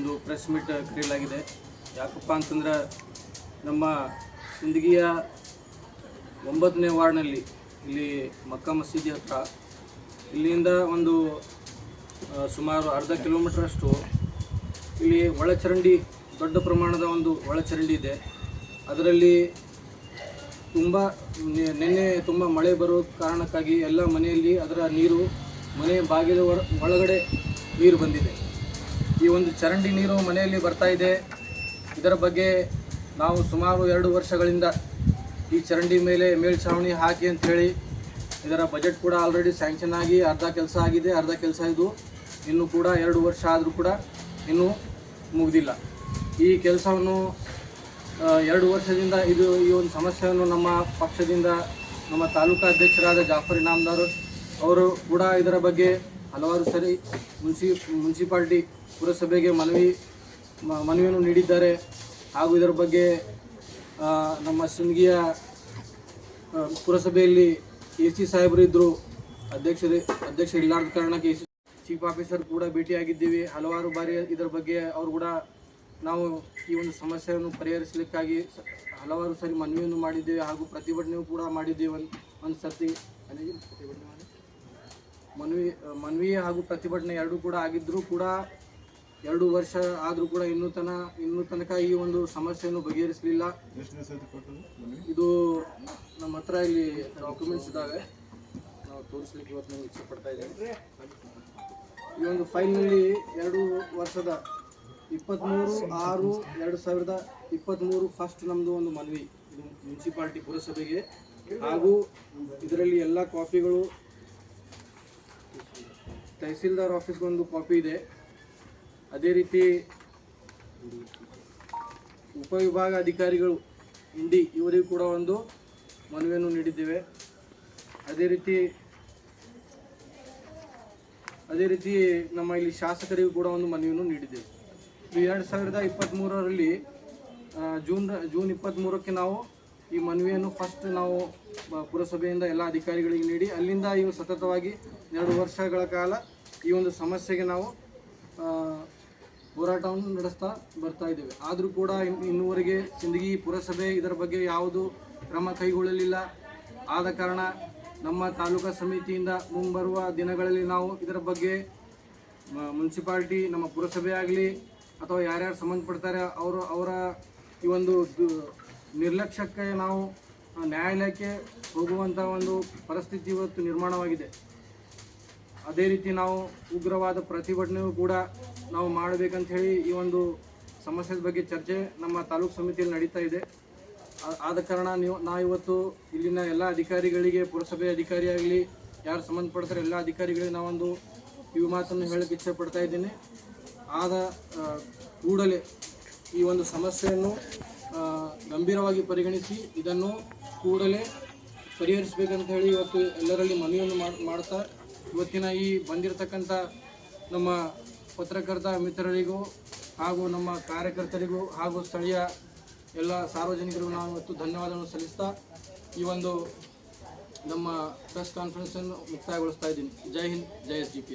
ಒಂದು press meet ಕರೆಯಲಾಗಿದೆ ಯಾಕಪ್ಪ ಅಂತಂದ್ರೆ ನಮ್ಮ ಸಿಂದಗಿಯ ಒಂಬತ್ತನೇ ವಾರ್ಡ್ನಲ್ಲಿ ಇಲ್ಲಿ ಮಕ್ಕಾ ಮಸೀದಿ ಹತ್ರ, ಇಲ್ಲಿಂದ ಒಂದು ಸುಮಾರು ಅರ್ಧ ಕಿಲೋಮೀಟ್ರಷ್ಟು ಇಲ್ಲಿ ಒಳಚರಂಡಿ, ದೊಡ್ಡ ಪ್ರಮಾಣದ ಒಂದು ಒಳಚರಂಡಿ ಇದೆ. ಅದರಲ್ಲಿ ತುಂಬ ನಿನ್ನೆ ತುಂಬ ಮಳೆ ಬರೋ ಕಾರಣಕ್ಕಾಗಿ ಎಲ್ಲ ಮನೆಯಲ್ಲಿ ಅದರ ನೀರು, ಮನೆ ಬಾಗಿಲು ಒಳಗಡೆ ನೀರು ಬಂದಿದೆ. ಈ ಒಂದು ಚರಂಡಿ ನೀರು ಮನೆಯಲ್ಲಿ ಬರ್ತಾ ಇದೆ. ಇದರ ಬಗ್ಗೆ ನಾವು ಸುಮಾರು ಎರಡು ವರ್ಷಗಳಿಂದ ಈ ಚರಂಡಿ ಮೇಲೆ ಮೇಲ್ಛಾವಣಿ ಹಾಕಿ ಅಂತ ಹೇಳಿ ಇದರ ಬಜೆಟ್ ಕೂಡ ಆಲ್ರೆಡಿ ಸ್ಯಾಂಕ್ಷನ್ ಆಗಿ ಅರ್ಧ ಕೆಲಸ ಆಗಿದೆ, ಅರ್ಧ ಕೆಲಸ ಇದು. ಇನ್ನೂ ಕೂಡ ಎರಡು ವರ್ಷ ಆದರೂ ಕೂಡ ಇನ್ನೂ ಮುಗಿದಿಲ್ಲ. ಈ ಕೆಲಸವನ್ನು ಎರಡು ವರ್ಷದಿಂದ ಇದು ಈ ಒಂದು ಸಮಸ್ಯೆಯನ್ನು ನಮ್ಮ ಪಕ್ಷದಿಂದ ನಮ್ಮ ತಾಲೂಕಾ ಅಧ್ಯಕ್ಷರಾದ ಜಾಫರ್ ಇನಾಮ್ದಾರ್ ಅವರು ಕೂಡ ಇದರ ಬಗ್ಗೆ ಹಲವಾರು ಸರಿ ಮುನ್ಸಿ, ಮುನ್ಸಿಪಾಲ್ಟಿ ಪುರಸಭೆಗೆ ಮನವಿ ಮನವಿಯನ್ನು ನೀಡಿದ್ದಾರೆ. ಹಾಗೂ ಇದರ ಬಗ್ಗೆ ನಮ್ಮ ಸುನ್ಗಿಯ ಪುರಸಭೆಯಲ್ಲಿ ಎ ಸಿ ಸಾಹೇಬರು ಇದ್ದರು ಅಧ್ಯಕ್ಷರೇ ಅಧ್ಯಕ್ಷ ಇಲ್ಲಾರ್ದ ಕಾರಣಕ್ಕೆ ಎ ಸಿ ಚೀಫ್ ಆಫೀಸರ್ ಕೂಡ ಭೇಟಿಯಾಗಿದ್ದೀವಿ. ಹಲವಾರು ಬಾರಿ ಇದರ ಬಗ್ಗೆ ಅವರು ಕೂಡ ನಾವು ಈ ಒಂದು ಸಮಸ್ಯೆಯನ್ನು ಪರಿಹರಿಸಲಿಕ್ಕಾಗಿ ಹಲವಾರು ಸಾರಿ ಮನವಿಯನ್ನು ಮಾಡಿದ್ದೇವೆ. ಹಾಗೂ ಪ್ರತಿಭಟನೆಯೂ ಕೂಡ ಮಾಡಿದ್ದೇವೆ. ಒಂದು ಸರ್ತಿ? ಮನವಿ ಮನವಿ ಹಾಗೂ ಪ್ರತಿಭಟನೆ ಎರಡೂ ಕೂಡ ಆಗಿದ್ದರೂ ಕೂಡ ಎರಡು ವರ್ಷ ಆದರೂ ಕೂಡ ಇನ್ನೂ ತನ, ಇನ್ನೂ ತನಕ ಈ ಒಂದು ಸಮಸ್ಯೆಯನ್ನು ಬಗೆಹರಿಸಲಿಲ್ಲ. ಇದು ನಮ್ಮ ಹತ್ರ ಇಲ್ಲಿ ಡಾಕ್ಯುಮೆಂಟ್ಸ್ ಇದ್ದಾವೆ ನಾವು ತೋರಿಸ್ಲಿಕ್ಕೆ ಇವತ್ತು ನಾನು ಇಚ್ಛೆ ಪಡ್ತಾ ಈ ಒಂದು ಫೈಲ್ನಲ್ಲಿ ಎರಡು ವರ್ಷದ ಇಪ್ಪತ್ತ್ಮೂರು ಆರು, ಎರಡು ಸಾವಿರದ ಇಪ್ಪತ್ತ್ಮೂರು ಫಸ್ಟ್ ನಮ್ಮದು ಒಂದು ಮನವಿ. ಇದು ಮುನ್ಸಿಪಾಲ್ಟಿ ಪುರಸಭೆಗೆ. ಹಾಗೂ ಇದರಲ್ಲಿ ಎಲ್ಲ ಕಾಪಿಗಳು ತಹಸೀಲ್ದಾರ್ ಆಫೀಸ್ಗೊಂದು ಕಾಪಿ ಇದೆ. ಅದೇ ರೀತಿ ಉಪವಿಭಾಗ ಅಧಿಕಾರಿಗಳು, ಇಂಡಿ ಇವರಿಗೂ ಕೂಡ ಒಂದು ಮನವಿಯನ್ನು ನೀಡಿದ್ದೇವೆ. ಅದೇ ರೀತಿ ಅದೇ ರೀತಿ ನಮ್ಮ ಇಲ್ಲಿ ಶಾಸಕರಿಗೂ ಕೂಡ ಒಂದು ಮನವಿಯನ್ನು ನೀಡಿದ್ದೇವೆ. ಎರಡು ಸಾವಿರದ ಇಪ್ಪತ್ತ್ಮೂರರಲ್ಲಿ ಜೂನ್ ಜೂನ್ ಇಪ್ಪತ್ತ್ಮೂರಕ್ಕೆ ನಾವು ಈ ಮನವಿಯನ್ನು ಫಸ್ಟ್ ನಾವು ಪುರಸಭೆಯಿಂದ ಎಲ್ಲ ಅಧಿಕಾರಿಗಳಿಗೆ ನೀಡಿ ಅಲ್ಲಿಂದ ಇವು ಸತತವಾಗಿ ಎರಡು ವರ್ಷಗಳ ಕಾಲ ಈ ಒಂದು ಸಮಸ್ಯೆಗೆ ನಾವು ಹೋರಾಟವನ್ನು ನಡೆಸ್ತಾ ಬರ್ತಾ ಇದ್ದೇವೆ. ಆದರೂ ಕೂಡ ಇನ್ನುವರೆಗೆ ಸಿಂದಗಿ ಪುರಸಭೆ ಇದರ ಬಗ್ಗೆ ಯಾವುದು ಕ್ರಮ ಕೈಗೊಳ್ಳಲಿಲ್ಲ. ಆದ ಕಾರಣ ನಮ್ಮ ತಾಲೂಕಾ ಸಮಿತಿಯಿಂದ ಮುಂಬರುವ ದಿನಗಳಲ್ಲಿ ನಾವು ಇದರ ಬಗ್ಗೆ ಮುನ್ಸಿಪಾಲ್ಟಿ, ನಮ್ಮ ಪುರಸಭೆ ಆಗಲಿ ಅಥವಾ ಯಾರ್ಯಾರು ಸಂಬಂಧಪಡ್ತಾರೆ, ಅವರು, ಅವರ ಈ ಒಂದು ನಿರ್ಲಕ್ಷ್ಯಕ್ಕೆ ನಾವು ನ್ಯಾಯಾಲಯಕ್ಕೆ ಹೋಗುವಂಥ ಒಂದು ಪರಿಸ್ಥಿತಿ ಇವತ್ತು ನಿರ್ಮಾಣವಾಗಿದೆ. ಅದೇ ರೀತಿ ನಾವು ಉಗ್ರವಾದ ಪ್ರತಿಭಟನೆಯೂ ಕೂಡ ನಾವು ಮಾಡಬೇಕಂತ ಹೇಳಿ ಈ ಒಂದು ಸಮಸ್ಯೆ ಬಗ್ಗೆ ಚರ್ಚೆ ನಮ್ಮ ತಾಲೂಕು ಸಮಿತಿಯಲ್ಲಿ ನಡೀತಾ ಇದೆ. ಆದ ಕಾರಣ ನೀವು ನಾವಿವತ್ತು ಇಲ್ಲಿನ ಎಲ್ಲ ಅಧಿಕಾರಿಗಳಿಗೆ, ಪುರಸಭೆ ಅಧಿಕಾರಿಯಾಗಲಿ ಯಾರು ಸಂಬಂಧಪಡ್ತಾರೆ ಎಲ್ಲ ಅಧಿಕಾರಿಗಳಿಗೆ ನಾವೊಂದು ಈ ಮಾತನ್ನು ಹೇಳಕ್ಕೆ ಇಚ್ಛೆ ಪಡ್ತಾ ಇದ್ದೀನಿ. ಆದ ಕೂಡಲೇ ಈ ಒಂದು ಸಮಸ್ಯೆಯನ್ನು ಗಂಭೀರವಾಗಿ ಪರಿಗಣಿಸಿ ಇದನ್ನು ಕೂಡಲೇ ಪರಿಹರಿಸಬೇಕಂತ ಹೇಳಿ ಇವತ್ತು ಎಲ್ಲರಲ್ಲಿ ಮನವಿಯನ್ನು ಮಾಡ್- ಮಾಡ್ತಾ, ಇವತ್ತಿನ ಈ ಬಂದಿರತಕ್ಕಂಥ ನಮ್ಮ ಪತ್ರಕರ್ತ ಮಿತ್ರರಿಗೂ ಹಾಗೂ ನಮ್ಮ ಕಾರ್ಯಕರ್ತರಿಗೂ ಹಾಗೂ ಸ್ಥಳೀಯ ಎಲ್ಲ ಸಾರ್ವಜನಿಕರಿಗೂ ನಾವು ಇವತ್ತು ಧನ್ಯವಾದವನ್ನು ಸಲ್ಲಿಸ್ತಾ ಈ ಒಂದು ನಮ್ಮ ಪ್ರೆಸ್ ಕಾನ್ಫರೆನ್ಸನ್ನು ಮುಕ್ತಾಯಗೊಳಿಸ್ತಾ ಇದ್ದೀನಿ. Jai Hind, Jai S G P